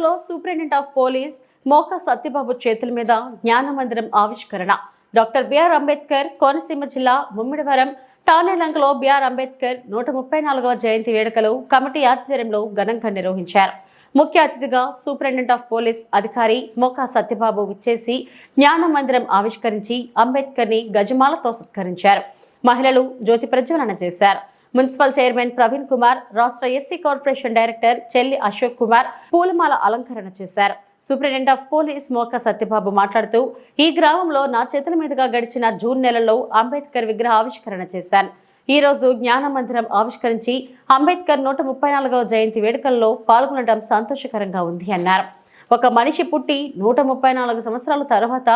టానేలంకలో superintendent of police Moka Satyababu చేతుల మీద జ్ఞాన మందిరం ఆవిష్కరణ. డాక్టర్ బిఆర్ అంబేద్కర్ కోనసీమ జిల్లా ముమ్మిడివరం టానేలంకలో బిఆర్ అంబేద్కర్ నూట ముప్పై నాలుగవ జయంతి వేడుకలు కమిటీ ఆధ్వర్యంలో ఘనంగా నిర్వహించారు. ముఖ్య అతిథిగా సూపరింటెండెంట్ ఆఫ్ పోలీస్ అధికారి మోకా సత్యబాబు విచ్చేసి జ్ఞాన మందిరం ఆవిష్కరించి అంబేద్కర్ని గజమాలతో సత్కరించారు. మహిళలు జ్యోతి ప్రజ్వలన చేశారు. మున్సిపల్ చైర్మన్ ప్రవీణ్ కుమార్ రాష్ట్ర ఎస్సీ కార్పొరేషన్ డైరెక్టర్ చెల్లి అశోక్ కుమార్ పూలమాల అలంకరణ చేశారు. Superintendent of police Moka Satyababu మాట్లాడుతూ ఈ గ్రామంలో నా చేతుల మీదుగా గడిచిన జూన్ నెలలో అంబేద్కర్ విగ్రహ ఆవిష్కరణ చేశాను ఈ రోజు జ్ఞాన మందిరం ఆవిష్కరించి అంబేద్కర్ నూట ముప్పై నాలుగవ జయంతి వేడుకల్లో పాల్గొనడం సంతోషకరంగా ఉంది అన్నారు. ఒక మనిషి పుట్టి నూట ముప్పై నాలుగు సంవత్సరాల తర్వాత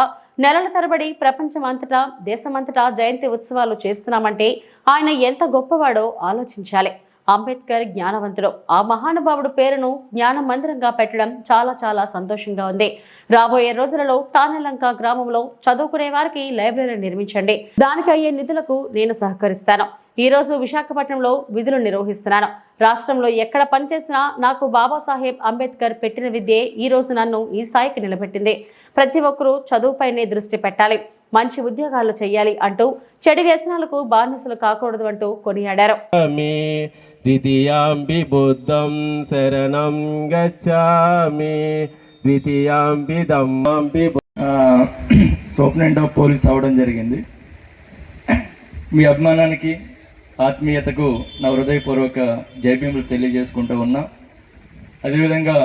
నెలల తరబడి ప్రపంచమంతటా దేశమంతటా జయంతి ఉత్సవాలు చేస్తున్నామంటే ఆయన ఎంత గొప్పవాడో ఆలోచించాలి. అంబేద్కర్ జ్ఞానవంతుడు. ఆ మహానుభావుడు పేరును జ్ఞాన మందిరంగా పెట్టడం చాలా చాలా సంతోషంగా ఉంది. రాబోయే రోజులలో టానెలంక గ్రామంలో చదువుకునే వారికి లైబ్రరీ నిర్మించండి. దానికి అయ్యే నిధులకు నేను సహకరిస్తాను. ఈ రోజు విశాఖపట్నంలో విధులు నిర్వహిస్తున్నాను. రాష్ట్రంలో ఎక్కడ పనిచేసినా నాకు బాబాసాహెబ్ అంబేద్కర్ పెట్టిన విద్యే ఈ రోజు నన్ను ఈ స్థాయికి నిలబెట్టింది. ప్రతి ఒక్కరూ చదువుపైనే దృష్టి పెట్టాలి. మంచి ఉద్యోగాలు చేయాలి అంటూ చెడు వ్యసనాలకు బానిసలు కాకూడదు అంటూ కొనియాడారు. द्वितीयाम्बि बुद्धं शरणं गच्छामि द्वितीयाम्बि धम्माम्बि సూపరింటెండెంట్ ఆఫ్ పోలీస్ అవ్వడం జరిగింది మీ అభిమానానికి ఆత్మీయతకు నా హృదయపూర్వక జైభీములు తెలియజేసుకుంటూ ఉన్నా అదేవిధంగా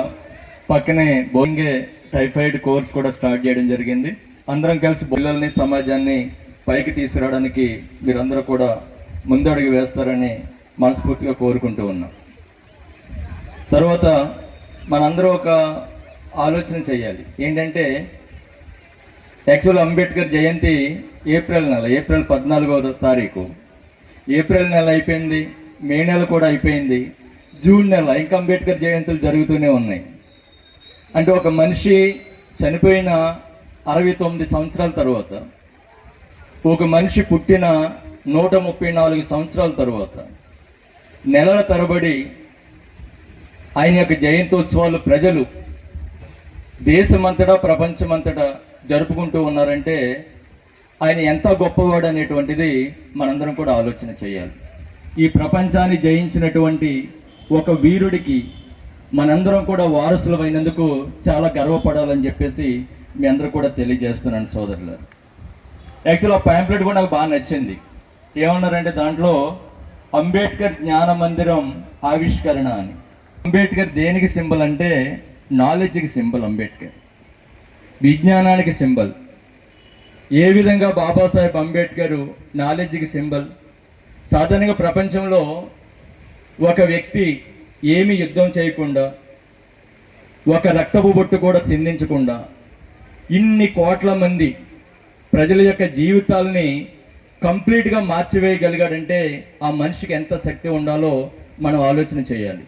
పక్కనే బోంగే టైఫాయిడ్ కోర్స్ కూడా స్టార్ట్ చేయడం జరిగింది అందరం కలిసి పిల్లల్ని సమాజాన్ని పైకి తీసుకురావడానికి మీరందరూ కూడా ముందడుగు వేస్తారని మనస్ఫూర్తిగా కోరుకుంటూ ఉన్నాం. తర్వాత మనందరూ ఒక ఆలోచన చేయాలి. ఏంటంటే యాక్చువల్ అంబేద్కర్ జయంతి ఏప్రిల్ నెల ఏప్రిల్ పద్నాలుగవ తారీఖు. ఏప్రిల్ నెల అయిపోయింది మే నెల కూడా అయిపోయింది జూన్ నెల ఇంకా అంబేద్కర్ జయంతులు జరుగుతూనే ఉన్నాయి. అంటే ఒక మనిషి చనిపోయిన అరవై తొమ్మిది సంవత్సరాల తర్వాత ఒక మనిషి పుట్టిన నూట ముప్పై నాలుగు సంవత్సరాల తర్వాత నెలల తరబడి ఆయన యొక్క జయంత్యోత్సవాలు ప్రజలు దేశమంతటా ప్రపంచమంతటా జరుపుకుంటూ ఉన్నారంటే ఆయన ఎంత గొప్పవాడు అనేటువంటిది మనందరం కూడా ఆలోచన చేయాలి. ఈ ప్రపంచాన్ని జయించినటువంటి ఒక వీరుడికి మనందరం కూడా వారసులమైనందుకు చాలా గర్వపడాలని చెప్పేసి మీ అందరూ కూడా తెలియజేస్తున్నాను సోదరులు యాక్చువల్ ఆ ప్యాంప్లెట్ కూడా నాకు బాగా నచ్చింది. ఏమన్నారంటే దాంట్లో అంబేద్కర్ జ్ఞాన మందిరం ఆవిష్కరణ అని. అంబేద్కర్ దేనికి సింబల్ అంటే నాలెడ్జ్కి సింబల్ అంబేద్కర్. విజ్ఞానానికి సింబల్. ఏ విధంగా బాబాసాహెబ్ అంబేద్కర్ నాలెడ్జ్కి సింబల్? సాధారణంగా ప్రపంచంలో ఒక వ్యక్తి ఏమి యుద్ధం చేయకుండా ఒక రక్తపు బొట్టు కూడా చిందించకుండా ఇన్ని కోట్ల మంది ప్రజల యొక్క జీవితాల్ని కంప్లీట్గా మార్చివేయగలిగాడంటే ఆ మనిషికి ఎంత శక్తి ఉండాలో మనం ఆలోచన చేయాలి.